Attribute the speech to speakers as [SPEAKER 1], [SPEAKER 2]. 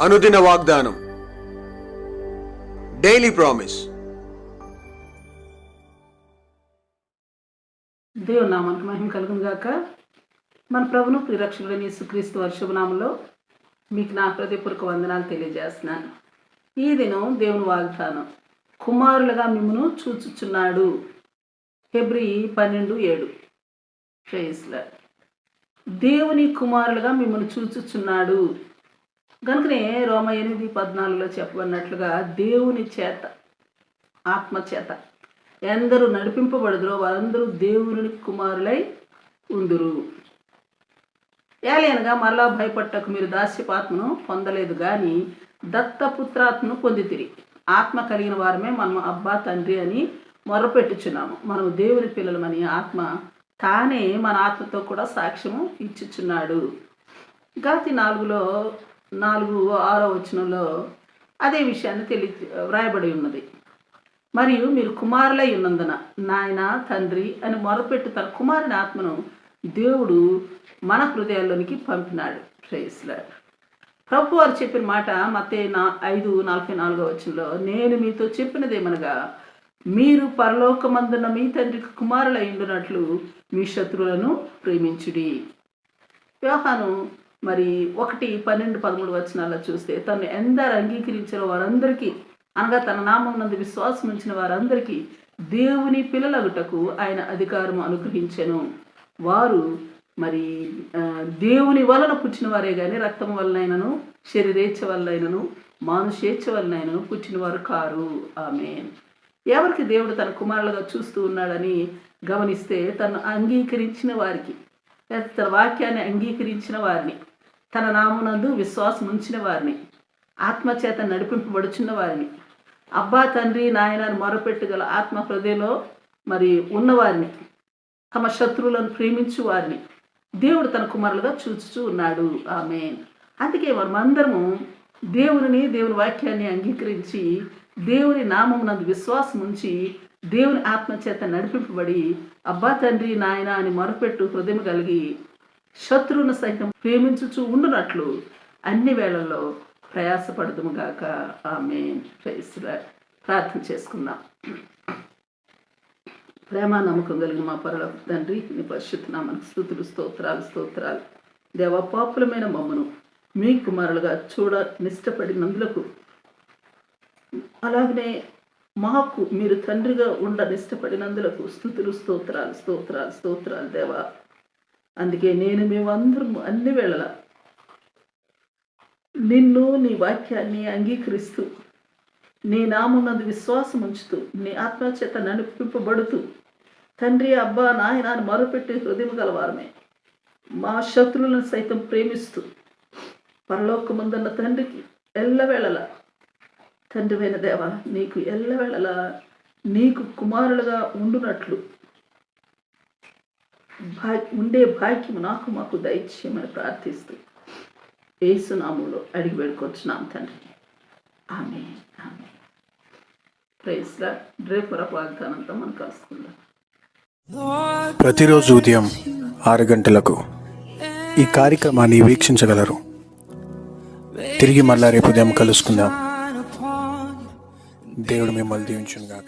[SPEAKER 1] అనుదిన వాగ్దానం. Daily promise
[SPEAKER 2] దేవు నామానికి మహిమ కలుగును గాక. మన ప్రభును ప్రిరక్షకుడైన యేసుక్రీస్తు వర్షభనామంలో మీకు నా హృదయపూర్వక వందనాలు తెలియజేస్తున్నాను. ఈ దినం దేవుని వాగ్దానం కుమారులుగా మిమ్మను చూచుచున్నాడు. ఫిబ్రి పన్నెండు ఏడు. ప్రేస్ల దేవుని కుమారులుగా మిమ్మల్ని చూచుచున్నాడు. కనుకనే రోమ ఎనిమిది పద్నాలుగులో చెప్పబడినట్లుగా దేవుని చేత ఆత్మ చేత ఎందరూ నడిపింపబడుదురో వారందరూ దేవుని కుమారులై ఉందురు. ఏలైనగా మరలా భయపట్టకు మీరు దాస్యపాత్మను పొందలేదు కానీ దత్తపుత్రాత్మను పొందితిరి. ఆత్మ కలిగిన వారమే మనం అబ్బా తండ్రి అని మొరపెట్టుచున్నాము. మనం దేవుని పిల్లలమని ఆత్మ తానే మన ఆత్మతో కూడా సాక్ష్యము ఇచ్చుచున్నాడు. గాతి నాలుగులో నాలుగు ఆరో వచనంలో అదే విషయాన్ని తెలి వ్రాయబడి ఉన్నది. మరియు మీరు కుమారులై ఉన్నందున నాయన తండ్రి అని మొరపెట్టు తన కుమారుని ఆత్మను దేవుడు మన హృదయాల్లోనికి పంపినాడు. ట్రేస్లర్ ప్రభు వారు చెప్పిన మాట మతే నా ఐదు నలభై నాలుగో వచనంలో నేను మీతో చెప్పినదేమనగా మీరు పరలోకమందున్న మీ తండ్రికి కుమారులై ఉండునట్లు మీ శత్రువులను ప్రేమించుడి. వ్యవహాను మరి ఒకటి పన్నెండు పదమూడు వచనాల్లో చూస్తే తను ఎందరు అంగీకరించిన వారందరికీ అనగా తన నామం నందు విశ్వాసం ఉంచిన వారందరికీ దేవుని పిల్లలగుటకు ఆయన అధికారం అనుగ్రహించెను. వారు మరి దేవుని వలన పుట్టిన వారే కానీ రక్తం వలనైనను శరీరేచ్ఛ వలనైనను మానుషేచ్ఛ వలనైనను పుట్టినవారు కారు. ఆమె ఎవరికి దేవుడు తన కుమారులుగా చూస్తూ ఉన్నాడని గమనిస్తే తను అంగీకరించిన వారికి లేదా తన వాక్యాన్ని అంగీకరించిన వారిని. తన నామునందు విశ్వాసం ఉంచిన వారిని ఆత్మచేత నడిపింపబడుచున్న వారిని. అబ్బా తండ్రి నాయనని మొరపెట్టగల ఆత్మ హృదయలో మరి ఉన్నవారిని తమ శత్రువులను ప్రేమించు వారిని దేవుడు తన కుమారులుగా చూచుచూ ఉన్నాడు. ఆమె అందుకే మనమందరము దేవుని దేవుని వాక్యాన్ని అంగీకరించి దేవుని నామం నందు విశ్వాసం ఉంచి దేవుని ఆత్మచేత నడిపింపబడి అబ్బా తండ్రి నాయన అని మొరపెట్టు హృదయం కలిగి శత్రువును సైతం ప్రేమించుచు ఉండునట్లు అన్ని వేళల్లో ప్రయాసపడదుముగాక ఆమె ప్రార్థన చేసుకుందాం. ప్రేమ నమ్మకం కలిగిన మా పరల తండ్రి నీ పరిశుద్ధ నామనికి స్థుతులు స్తోత్రాలు స్తోత్రాలు. దేవ పాపులమైన మమ్మను మీ కుమారులుగా చూడ నిష్టపడినందులకు అలాగనే మాకు మీరు తండ్రిగా ఉండ నిష్టపడినందులకు స్థుతులు స్తోత్రాలు స్తోత్రాలు స్తోత్రాలు దేవా. అందుకే నేను మేమందరం అన్ని వేళల నిన్ను నీ వాక్యాన్ని అంగీకరిస్తూ నీ నామున్నది విశ్వాసం ఉంచుతూ నీ ఆత్మచేత నడిపింపబడుతూ తండ్రి అబ్బా నాయన అని మొరపెట్టి హృదయం గలవారమే. మా శత్రువులను సైతం ప్రేమిస్తూ పరలోకముందన్న తండ్రికి ఎల్లవేళలా తండ్రివైన దేవ నీకు ఎల్లవేళలా నీకు కుమారులుగా ఉండునట్లు భా ఉండే భాగ్యం నాకు మాకు దయచేయమని ప్రార్థిస్తూ ఏసునామంలో అడిగి వేడుకొచ్చున్నాం తండ్రి. ఆమె ఆమె ప్రైస్లా రేపు వాగ్దానంతో మనం కలుసుకుందాం.
[SPEAKER 3] ప్రతిరోజు ఉదయం ఆరు గంటలకు ఈ కార్యక్రమాన్ని వీక్షించగలరు. తిరిగి మళ్ళా రేపు ఉదయం కలుసుకుందాం. దేవుడు మిమ్మల్ని దీవించును గాక